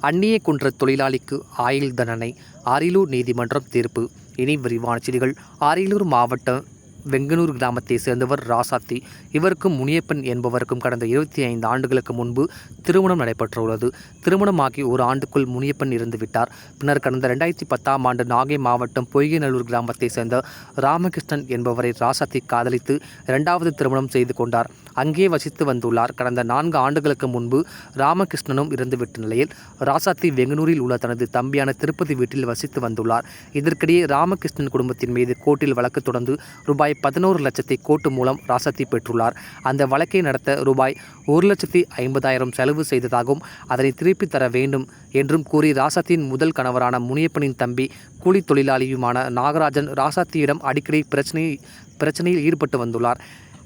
அந்நிய குன்ற தொழிலாளிக்கு ஆயுள் தண்டனை. அரியலூர் நீதிமன்றம் தீர்ப்பு. இனி விரிவான செய்திகள். அரியலூர் மாவட்டம் வெங்கனூர் கிராமத்தை சேர்ந்தவர் ராசாத்தி. இவருக்கும் முனியப்பன் என்பவருக்கும் கடந்த இருபத்தி ஐந்து ஆண்டுகளுக்கு முன்பு திருமணம் நடைபெற்றுள்ளது. திருமணமாகி ஒரு ஆண்டுக்குள் முனியப்பன் இறந்து விட்டார். பின்னர் கடந்த ரெண்டாயிரத்தி பத்தாம் ஆண்டு நாகை மாவட்டம் பொய்கைநல்லூர் கிராமத்தை சேர்ந்த ராமகிருஷ்ணன் என்பவரை ராசாத்தி காதலித்து இரண்டாவது திருமணம் செய்து கொண்டார். அங்கே வசித்து வந்துள்ளார். கடந்த நான்கு ஆண்டுகளுக்கு முன்பு ராமகிருஷ்ணனும் இருந்துவிட்ட நிலையில் ராசாத்தி வெங்கனூரில் உள்ள தனது தம்பியான திருப்பதி வீட்டில் வசித்து வந்துள்ளார். இதற்கிடையே ராமகிருஷ்ணன் குடும்பத்தின் மீது கோர்ட்டில் வழக்கு தொடர்ந்து ரூபாய் பதினோரு லட்சத்தை கோர்ட்டு மூலம் ராசத்தி பெற்றுள்ளார். அந்த வழக்கை நடத்த ரூபாய் ஒரு லட்சத்தி ஐம்பதாயிரம் செலவு செய்ததாகவும் அதனை திருப்பித் தர வேண்டும் என்றும் கூறி ராசாத்தியின் முதல் கணவரான முனியப்பனின் தம்பி கூலி தொழிலாளியுமான நாகராஜன் ராசாத்தியிடம் அடிக்கடி பிரச்சனை பிரச்சனையில் ஈடுபட்டு வந்துள்ளார்.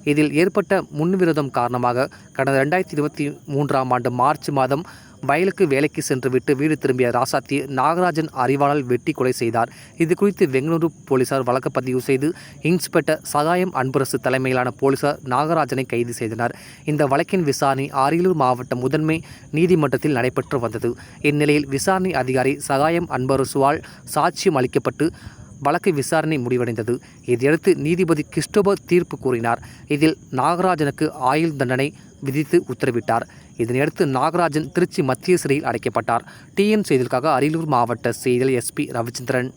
இதில் ஏற்பட்ட முன்விரோதம் காரணமாக கடந்த ரெண்டாயிரத்தி இருபத்தி மூன்றாம் ஆண்டு மார்ச் மாதம் வயலுக்கு வேலைக்கு சென்றுவிட்டு வீடு திரும்பிய ராசாத்தி நாகராஜன் அறிவாளால் வெட்டி கொலை செய்தார். இது குறித்து பெங்களூரு போலீசார் வழக்கு பதிவு செய்து இன்ஸ்பெக்டர் சகாயம் அன்பரசு தலைமையிலான போலீசார் நாகராஜனை கைது செய்தனர். இந்த வழக்கின் விசாரணை அரியலூர் மாவட்ட முதன்மை நீதிமன்றத்தில் நடைபெற்று வந்தது. இந்நிலையில் விசாரணை அதிகாரி சகாயம் அன்பரசுவால் சாட்சியம் அளிக்கப்பட்டு வழக்கு விசாரணை முடிவடைந்தது. இதையடுத்து நீதிபதி கிறிஸ்டோபர் தீர்ப்பு கூறினார். இதில் நாகராஜனுக்கு ஆயுள் தண்டனை விதித்து உத்தரவிட்டார். இதனையடுத்து நாகராஜன் திருச்சி மத்திய சிறையில் அடைக்கப்பட்டார். டிஎன் செய்திகளுக்காக அரியலூர் மாவட்ட செய்தியில் எஸ்பி ரவிச்சந்திரன்.